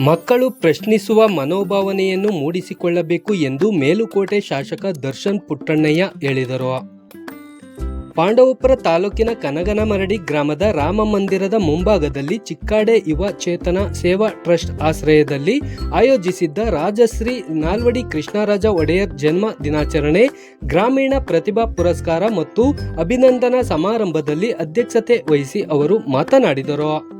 ಮಕ್ಕಳು ಪ್ರಶ್ನಿಸುವ ಮನೋಭಾವನೆಯನ್ನು ಮೂಡಿಸಿಕೊಳ್ಳಬೇಕು ಎಂದು ಮೇಲುಕೋಟೆ ಶಾಸಕ ದರ್ಶನ್ ಪುಟ್ಟಣ್ಣಯ್ಯ ಹೇಳಿದರು. ಪಾಂಡವಪುರ ತಾಲೂಕಿನ ಕನಗನಮರಡಿ ಗ್ರಾಮದ ರಾಮ ಮಂದಿರದ ಮುಂಭಾಗದಲ್ಲಿ ಚಿಕ್ಕಾಡೆ ಯುವ ಚೇತನ ಸೇವಾ ಟ್ರಸ್ಟ್ ಆಶ್ರಯದಲ್ಲಿ ಆಯೋಜಿಸಿದ್ದ ರಾಜಶ್ರೀ ನಾಲ್ವಡಿ ಕೃಷ್ಣರಾಜ ಒಡೆಯರ್ ಜನ್ಮ ದಿನಾಚರಣೆ, ಗ್ರಾಮೀಣ ಪ್ರತಿಭಾ ಪುರಸ್ಕಾರ ಮತ್ತು ಅಭಿನಂದನಾ ಸಮಾರಂಭದಲ್ಲಿ ಅಧ್ಯಕ್ಷತೆ ವಹಿಸಿ ಅವರು ಮಾತನಾಡಿದರು.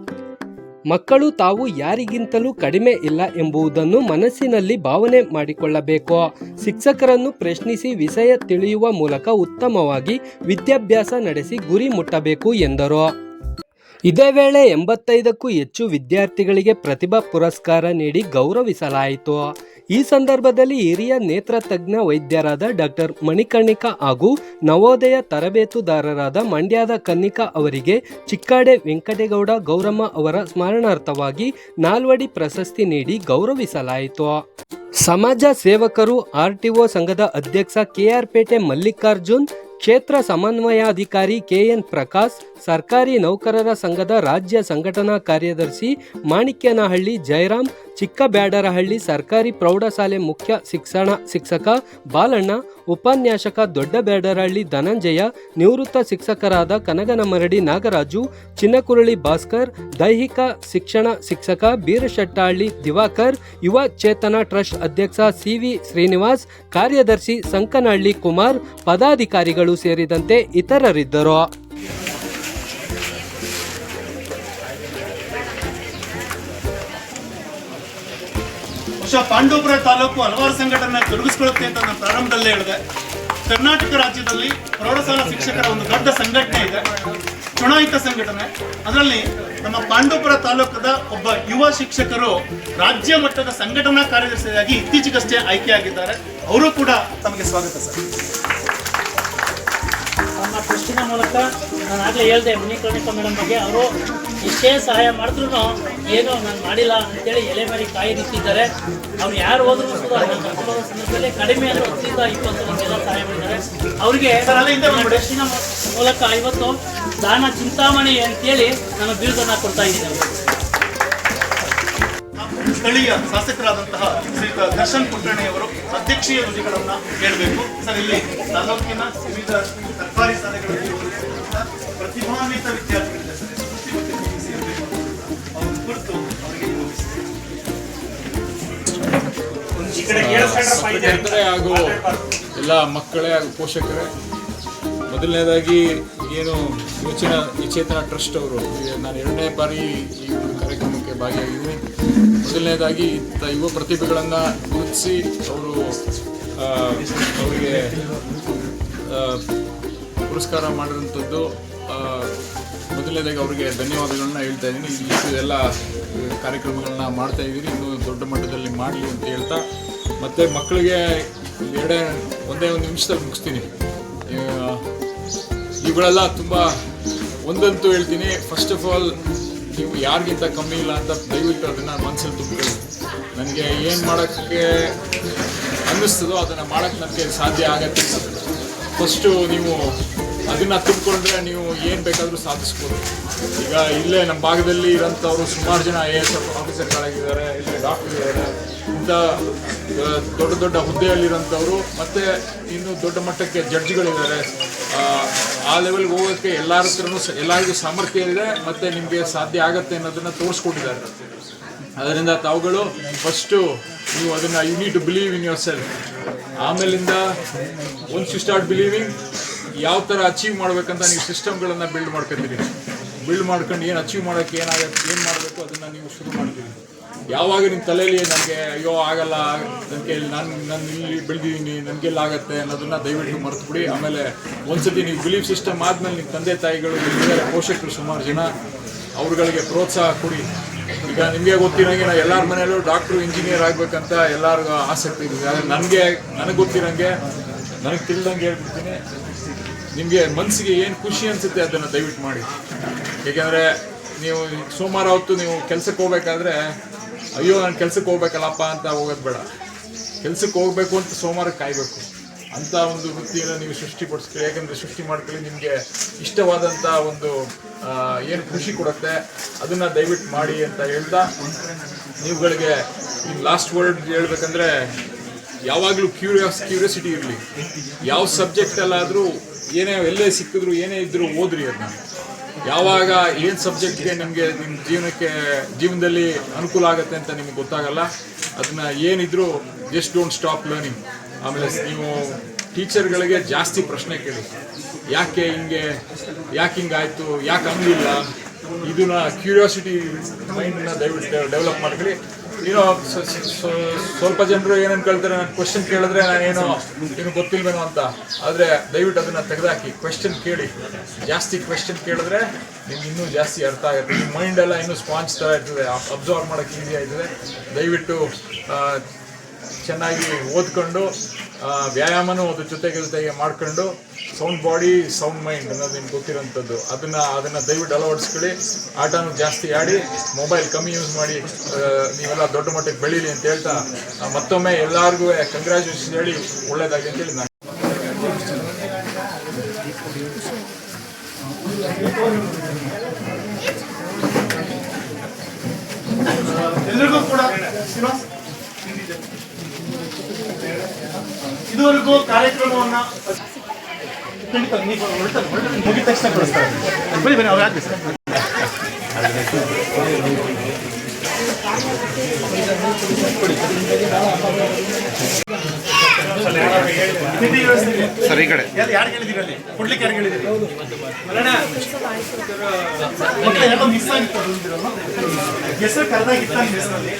ಮಕ್ಕಳು ತಾವು ಯಾರಿಗಿಂತಲೂ ಕಡಿಮೆ ಇಲ್ಲ ಎಂಬುದನ್ನು ಮನಸ್ಸಿನಲ್ಲಿ ಭಾವನೆ ಮಾಡಿಕೊಳ್ಳಬೇಕು. ಶಿಕ್ಷಕರನ್ನು ಪ್ರಶ್ನಿಸಿ ವಿಷಯ ತಿಳಿಯುವ ಮೂಲಕ ಉತ್ತಮವಾಗಿ ವಿದ್ಯಾಭ್ಯಾಸ ನಡೆಸಿ ಗುರಿ ಮುಟ್ಟಬೇಕು ಎಂದರು. ಇದೇ ವೇಳೆ ಎಂಬತ್ತೈದಕ್ಕೂ ಹೆಚ್ಚು ವಿದ್ಯಾರ್ಥಿಗಳಿಗೆ ಪ್ರತಿಭಾ ಪುರಸ್ಕಾರ ನೀಡಿ ಗೌರವಿಸಲಾಯಿತು. ಈ ಸಂದರ್ಭದಲ್ಲಿ ಹಿರಿಯ ನೇತ್ರ ತಜ್ಞ ವೈದ್ಯರಾದ ಡಾಕ್ಟರ್ ಮಣಿಕರ್ಣಿಕಾ ಹಾಗೂ ನವೋದಯ ತರಬೇತುದಾರರಾದ ಮಂಡ್ಯದ ಕನ್ನಿಕಾ ಅವರಿಗೆ ಚಿಕ್ಕಾಡೆ ವೆಂಕಟೇಗೌಡ ಗೌರಮ್ಮ ಅವರ ಸ್ಮರಣಾರ್ಥವಾಗಿ ನಾಲ್ವಡಿ ಪ್ರಶಸ್ತಿ ನೀಡಿ ಗೌರವಿಸಲಾಯಿತು. ಸಮಾಜ ಸೇವಕರು ಆರ್ಟಿಒ ಸಂಘದ ಅಧ್ಯಕ್ಷ ಕೆಆರ್ ಪೇಟೆ ಮಲ್ಲಿಕಾರ್ಜುನ್ ಕ್ಷೇತ್ರ ಸಮನ್ವಯಾಧಿಕಾರಿ ಕೆಎನ್ ಪ್ರಕಾಶ್, ಸರ್ಕಾರಿ ನೌಕರರ ಸಂಘದ ರಾಜ್ಯ ಸಂಘಟನಾ ಕಾರ್ಯದರ್ಶಿ ಮಾಣಿಕ್ಯನಹಳ್ಳಿ ಜಯರಾಮ್, ಚಿಕ್ಕಬ್ಯಾಡರಹಳ್ಳಿ ಸರ್ಕಾರಿ ಪ್ರೌಢಶಾಲೆ ಮುಖ್ಯ ಶಿಕ್ಷಣ ಶಿಕ್ಷಕ ಬಾಲಣ್ಣ ಉಪನ್ಯಾಸಕ ದೊಡ್ಡಬೇಡರಹಳ್ಳಿ ಧನಂಜಯ, ನಿವೃತ್ತ ಶಿಕ್ಷಕರಾದ ಕನಗನಮರಡಿ ನಾಗರಾಜು, ಚಿನ್ನಕುರಳಿ ಭಾಸ್ಕರ್, ದೈಹಿಕ ಶಿಕ್ಷಣ ಶಿಕ್ಷಕ ಬೀರಶೆಟ್ಟಹಳ್ಳಿ ದಿವಾಕರ್, ಯುವ ಚೇತನ ಟ್ರಸ್ಟ್ ಅಧ್ಯಕ್ಷ ಸಿವಿ ಶ್ರೀನಿವಾಸ್, ಕಾರ್ಯದರ್ಶಿ ಸಂಕನಹಳ್ಳಿ ಕುಮಾರ್, ಪದಾಧಿಕಾರಿಗಳು ಸೇರಿದಂತೆ ಇತರರಿದ್ದರು. ಬಹುಶಃ ಪಾಂಡವಪುರ ತಾಲೂಕು ಹಲವಾರು ಸಂಘಟನೆ ತೊಡಗಿಸ್ಕೊಳ್ಳುತ್ತೆ ಅಂತ ನಾನು ಪ್ರಾರಂಭದಲ್ಲೇ ಹೇಳಿದೆ. ಕರ್ನಾಟಕ ರಾಜ್ಯದಲ್ಲಿ ಪ್ರೌಢಶಾಲಾ ಶಿಕ್ಷಕರ ಒಂದು ದೊಡ್ಡ ಸಂಘಟನೆ ಇದೆ. ಚುನಾಯಿತ ಸಂಘಟನೆ. ಅದರಲ್ಲಿ ನಮ್ಮ ಪಾಂಡವಪುರ ತಾಲೂಕದ ಒಬ್ಬ ಯುವ ಶಿಕ್ಷಕರು ರಾಜ್ಯ ಮಟ್ಟದ ಸಂಘಟನಾ ಕಾರ್ಯದರ್ಶಿಯಾಗಿ ಇತ್ತೀಚೆಗಷ್ಟೇ ಆಯ್ಕೆಯಾಗಿದ್ದಾರೆ. ಅವರು ಕೂಡ ತಮಗೆ ಸ್ವಾಗತ ಸರ್. ನಮ್ಮ ಟ್ರಸ್ಟಿನ ಮೂಲಕ ನಾನು ಆಗಲೇ ಹೇಳಿದೆ, ಮುನಿಕರ್ಣಿಕ ಮೇಡಮ್ ಬಗ್ಗೆ. ಅವರು ಎಷ್ಟೇ ಸಹಾಯ ಮಾಡಿದ್ರು ಏನು ನಾನು ಮಾಡಿಲ್ಲ ಅಂತೇಳಿ ಎಲೆ ಮೇಲೆ ಕಾಯಿ ನಿಂತಿದ್ದಾರೆ ಅವ್ರು ಯಾರು ಹೋದ್ರು ಕೂಡ ಸಂದರ್ಭದಲ್ಲಿ ಕಡಿಮೆ ಅಂದ್ರೆ ಹತ್ತರಿಂದ ಇಪ್ಪತ್ತು ಜನ ಸಹಾಯ ಮಾಡಿದ್ದಾರೆ. ಅವರಿಗೆ ಬಂದ್ಬಿಡಿ. ಮೂಲಕ ಇವತ್ತು ದಾನ ಚಿಂತಾಮಣಿ ಅಂತೇಳಿ ನಾನು ಬಿರುದನ್ನ ಕೊಡ್ತಾ ಇದ್ದೀನಿ. ಸ್ಥಳೀಯ ಶಾಸಕರಾದಂತಹ ಶ್ರೀಯುತ ದರ್ಶನ್ ಪುಟ್ಟಣ್ಣಿಯವರು ಅಧ್ಯಕ್ಷೀಯ ನುಡಿಗಳನ್ನ ಹೇಳಬೇಕು. ಸರ್ ಇಲ್ಲಿ ತಾಲೂಕಿನ ವಿವಿಧ ಸರ್ಕಾರಿ ಶಾಲೆಗಳಲ್ಲಿ ಹಾಗೂ ಎಲ್ಲ ಮಕ್ಕಳೇ ಹಾಗೂ ಪೋಷಕರೇ. ಮೊದಲನೇದಾಗಿ ಏನು ಯೋಚನ ವಿಚೇತನ ಟ್ರಸ್ಟ್ ಅವರು ನಾನು ಎರಡನೇ ಬಾರಿ ಈ ಒಂದು ಕಾರ್ಯಕ್ರಮಕ್ಕೆ ಭಾಗಿಯಾಗಿದ್ದೀನಿ. ಮೊದಲನೇದಾಗಿ ಇಂಥ ಯುವ ಪ್ರತಿಭೆಗಳನ್ನು ಗುರುತಿಸಿ ಅವರು ಅವರಿಗೆ ಪುರಸ್ಕಾರ ಮಾಡಿರೋಂಥದ್ದು ಆ, ಮೊದಲನೇದಾಗಿ ಅವರಿಗೆ ಧನ್ಯವಾದಗಳನ್ನ ಹೇಳ್ತಾ ಇದ್ದೀನಿ. ಇಷ್ಟು ಎಲ್ಲ ಕಾರ್ಯಕ್ರಮಗಳನ್ನ ಮಾಡ್ತಾ ಇದ್ದೀನಿ ಇನ್ನೂ ದೊಡ್ಡ ಮಟ್ಟದಲ್ಲಿ ಮಾಡಲಿ ಅಂತ ಹೇಳ್ತಾ ಮತ್ತು ಮಕ್ಕಳಿಗೆ ಎರಡೇ, ಒಂದೇ ಒಂದು ನಿಮಿಷದಲ್ಲಿ ಮುಗಿಸ್ತೀನಿ. ಇವುಗಳೆಲ್ಲ ತುಂಬ ಒಂದಂತೂ ಹೇಳ್ತೀನಿ. ಫಸ್ಟ್ ಆಫ್ ಆಲ್ ನೀವು ಯಾರಿಗಿಂತ ಕಮ್ಮಿ ಇಲ್ಲ ಅಂತ ದಯವಿಟ್ಟು ಅದನ್ನು ಮನಸ್ಸಲ್ಲಿ ತುಂಬಿಕೊಳ್ಳಿ. ನನಗೆ ಏನು ಮಾಡೋಕ್ಕೆ ಅನ್ನಿಸ್ತದೋ ಅದನ್ನು ಮಾಡೋಕ್ಕೆ ನನಗೆ ಸಾಧ್ಯ ಆಗತ್ತೆ. ಫಸ್ಟು ನೀವು ಅದನ್ನು ತುಂಬಿಕೊಂಡ್ರೆ ನೀವು ಏನು ಬೇಕಾದರೂ ಸಾಧಿಸ್ಬೋದು. ಈಗ ಇಲ್ಲೇ ನಮ್ಮ ಭಾಗದಲ್ಲಿ ಇರೋಂಥವ್ರು ಸುಮಾರು ಜನ ಐ ಎ ಎಸ್ ಆಫೀಸರ್ಗಳಾಗಿದ್ದಾರೆ ಇಲ್ಲೇ ಡಾಕ್ಟರ್ ಇದ್ದಾರೆ ಆ, ದೊಡ್ಡ ದೊಡ್ಡ ಹುದ್ದೆಯಲ್ಲಿರೋಂಥವ್ರು ಮತ್ತು ಇನ್ನು ದೊಡ್ಡ ಮಟ್ಟಕ್ಕೆ ಜಡ್ಜ್ಗಳಿದ್ದಾರೆ. ಆ, ಲೆವೆಲ್ಗೆ ಹೋಗೋಕ್ಕೆ ಎಲ್ಲರ ಹತ್ರನೂ ಎಲ್ಲರಿಗೂ ಸಾಮರ್ಥ್ಯ ಇದೆ ಮತ್ತು ನಿಮಗೆ ಸಾಧ್ಯ ಆಗತ್ತೆ ಅನ್ನೋದನ್ನು ತೋರಿಸ್ಕೊಟ್ಟಿದ್ದಾರೆ. ಅದರಿಂದ ತಾವುಗಳು ಫಸ್ಟು ನೀವು ಅದನ್ನು you need to believe in yourself ಆಮೇಲಿಂದ ಒನ್ಸ್ ಯು ಸ್ಟಾರ್ಟ್ ಬಿಲೀವಿಂಗ್ ಯಾವ ಥರ ಅಚೀವ್ ಮಾಡ್ಬೇಕಂತ ನೀವು ಸಿಸ್ಟಮ್ಗಳನ್ನು ಬಿಲ್ಡ್ ಮಾಡ್ಕೊತೀರಿ. ಬಿಲ್ಡ್ ಮಾಡ್ಕೊಂಡು ಏನು ಅಚೀವ್ ಮಾಡೋಕ್ಕೆ ಏನಾಗುತ್ತೆ ಏನು ಮಾಡಬೇಕು ಅದನ್ನು ನೀವು ಶುರು ಮಾಡ್ತೀವಿ ಯಾವಾಗ ನಿಮ್ಮ ತಲೆಯಲ್ಲಿ ನನಗೆ ಅಯ್ಯೋ, ಆಗಲ್ಲ, ನನಗೆ ನಾನು ನಾನು ಇಲ್ಲಿ ಬೆಳೆದಿದ್ದೀನಿ, ನನಗೆಲ್ಲ ಆಗುತ್ತೆ ಅನ್ನೋದನ್ನ ದಯವಿಟ್ಟು ಮರೆತುಬಿಡಿ. ಆಮೇಲೆ ಒಂದ್ಸತಿ ನೀವು ಬಿಲೀವ್ ಸಿಸ್ಟಮ್ ಆದಮೇಲೆ ನಿಮ್ಮ ತಂದೆ, ತಾಯಿಗಳು ಪೋಷಕರು ಸುಮಾರು ಜನ, ಅವ್ರುಗಳಿಗೆ ಪ್ರೋತ್ಸಾಹ ಕೊಡಿ. ಈಗ ನಿಮಗೆ ಗೊತ್ತಿರೋಂಗೆ ನಾವು ಎಲ್ಲರ ಮನೆಯಲ್ಲೂ ಡಾಕ್ಟ್ರು ಇಂಜಿನಿಯರ್ ಆಗಬೇಕಂತ ಎಲ್ಲರಿಗೂ ಆಸಕ್ತಿ ಇದೆ. ಆದರೆ ನನಗೆ ನನಗೆ ಗೊತ್ತಿರೋಂಗೆ, ನನಗೆ ತಿಳಿದಂಗೆ ಹೇಳ್ಬಿಡ್ತೀನಿ. ನಿಮಗೆ ಮನಸ್ಸಿಗೆ ಏನು ಖುಷಿ ಅನಿಸುತ್ತೆ ಅದನ್ನು ದಯವಿಟ್ಟು ಮಾಡಿ. ಏಕೆಂದರೆ ನೀವು ಸೋಮವಾರ ಹೊತ್ತು ನೀವು ಕೆಲಸಕ್ಕೆ ಹೋಗ್ಬೇಕಾದ್ರೆ, ಅಯ್ಯೋ, ನಾನು ಕೆಲಸಕ್ಕೆ ಹೋಗ್ಬೇಕಲ್ಲಪ್ಪ ಅಂತ ಹೋಗೋದು ಬೇಡ. ಕೆಲಸಕ್ಕೆ ಹೋಗಬೇಕು ಅಂತ ಸೋಮವಾರ ಕಾಯಬೇಕು. ಅಂತ ಒಂದು ವೃತ್ತಿಯನ್ನು ನೀವು ಸೃಷ್ಟಿಪಡಿಸ್ಕೊಳ್ಳಿ ಯಾಕಂದ್ರೆ ಸೃಷ್ಟಿ ಮಾಡ್ಕೊಳ್ಳಿ ನಿಮಗೆ ಇಷ್ಟವಾದಂಥ ಒಂದು ಏನು ಖುಷಿ ಕೊಡುತ್ತೆ ಅದನ್ನು ದಯವಿಟ್ಟು ಮಾಡಿ ಅಂತ ಹೇಳ್ತಾ ನೀವುಗಳಿಗೆ ಈ ಲಾಸ್ಟ್ ವರ್ಡ್ ಹೇಳ್ಬೇಕಂದ್ರೆ ಯಾವಾಗಲೂ ಕ್ಯೂರಿಯಾಸ್ ಕ್ಯೂರಿಯಾಸಿಟಿ ಇರಲಿ. ಯಾವ ಸಬ್ಜೆಕ್ಟಲ್ಲಾದರೂ ಏನೇ ಎಲ್ಲೇ ಸಿಕ್ಕಿದ್ರು, ಏನೇ ಇದ್ದರೂ ಓದ್ರಿ ಅದನ್ನ ಯಾವಾಗ ಏನು ಸಬ್ಜೆಕ್ಟ್ಗೆ ನಿಮಗೆ ನಿಮ್ಮ ಜೀವನಕ್ಕೆ, ಜೀವನದಲ್ಲಿ ಅನುಕೂಲ ಆಗುತ್ತೆ ಅಂತ ನಿಮಗೆ ಗೊತ್ತಾಗಲ್ಲ ಅದನ್ನ ಏನಿದ್ರು ಜಸ್ಟ್ ಡೋಂಟ್ ಸ್ಟಾಪ್ ಲರ್ನಿಂಗ್ ಆಮೇಲೆ ನೀವು ಟೀಚರ್ಗಳಿಗೆ ಜಾಸ್ತಿ ಪ್ರಶ್ನೆ ಕೇಳಿ. ಯಾಕೆ ಹಿಂಗೆ, ಯಾಕೆ ಹಿಂಗಾಯಿತು, ಯಾಕೆ ಹಂಗಿಲ್ಲ? ಇದನ್ನ ಕ್ಯೂರಿಯಾಸಿಟಿ ಮೈಂಡನ್ನ ದಯವಿಟ್ಟು ಡೆವಲಪ್ ಮಾಡ್ಕೊಳ್ಳಿ. ಏನೋ ಸ್ವಲ್ಪ ಜನರು ಏನೇನು ಕೇಳ್ತಾರೆ, ನಾನು ಕ್ವಶನ್ ಕೇಳಿದ್ರೆ ನಾನೇನು ಏನು ಗೊತ್ತಿಲ್ವೇನೋ ಅಂತ. ಆದರೆ ದಯವಿಟ್ಟು ಅದನ್ನು ತೆಗೆದಾಕಿ ಕ್ವೆಶನ್ ಕೇಳಿ. ಜಾಸ್ತಿ ಕ್ವೆಶನ್ ಕೇಳಿದ್ರೆ ನಿಮ್ಗೆ ಇನ್ನೂ ಜಾಸ್ತಿ ಅರ್ಥ ಆಗುತ್ತೆ. ನಿಮ್ಮ ಮೈಂಡ್ ಎಲ್ಲ ಇನ್ನೂ ಸ್ಪಾಂಜ್ ಥರ ಇರ್ತದೆ ಅಬ್ಸರ್ವ್ ಮಾಡೋಕ್ಕೆ ಈಸಿ ಆಯ್ತದೆ. ದಯವಿಟ್ಟು ಚೆನ್ನಾಗಿ ಓದ್ಕೊಂಡು ವ್ಯಾಯಾಮನೂ ಅದ್ರ ಜೊತೆಗೆ ಜೊತೆಗೆ ಮಾಡ್ಕೊಂಡು ಸೌಂಡ್ ಬಾಡಿ ಸೌಂಡ್ ಮೈಂಡ್ ಅನ್ನೋದು ನಿಮ್ಗೆ ಗೊತ್ತಿರೋಂಥದ್ದು. ಅದನ್ನ ಅದನ್ನ ದಯವಿಟ್ಟು ಅಳವಡಿಸ್ಕೊಳ್ಳಿ. ಆಟನೂ ಜಾಸ್ತಿ ಆಡಿ ಮೊಬೈಲ್ ಕಮ್ಮಿ ಯೂಸ್ ಮಾಡಿ ನೀವೆಲ್ಲ ದೊಡ್ಡ ಮಟ್ಟಕ್ಕೆ ಬೆಳೀಲಿ ಅಂತ ಹೇಳ್ತಾ ಮತ್ತೊಮ್ಮೆ ಎಲ್ಲರಿಗೂ ಕಂಗ್ರ್ಯಾಚುಲೇಷನ್ ಹೇಳಿ ಒಳ್ಳೇದಾಗಿ ಅಂತೇಳಿ ನಾನು. ಎಲ್ರಿಗೂ ಕೂಡ ಶ್ರೀನಿವಾಸ್, ಇದುವರೆಗೂ ಕಾರ್ಯಕ್ರಮವನ್ನ ಮುಗಿದ ತಕ್ಷಣ ಕಳಿಸ್ತಾರೆ ಬನ್ನಿ ಬನ್ನಿ ಅವ್ರು ಯಾಕೆ ಸರ್. ನಿಧಿ ವ್ಯವಸ್ಥೆ ಇದೆ. ಸರ್ ಈ ಕಡೆ. ಯಾರು ಹೇಳಿದಿರಿ ಅಲ್ಲಿ? ಕೊಡ್ಲಿಕ್ಕೆ ಯಾರು ಹೇಳಿದಿರಿ ಮಕ್ಕಳು ಯಾರೋ ಮಿಸ್ ಆಗಿತ್ತು? ಹೆಸರು ಕರೆದಾಗಿತ್ತ ಹೆಸರಲ್ಲಿ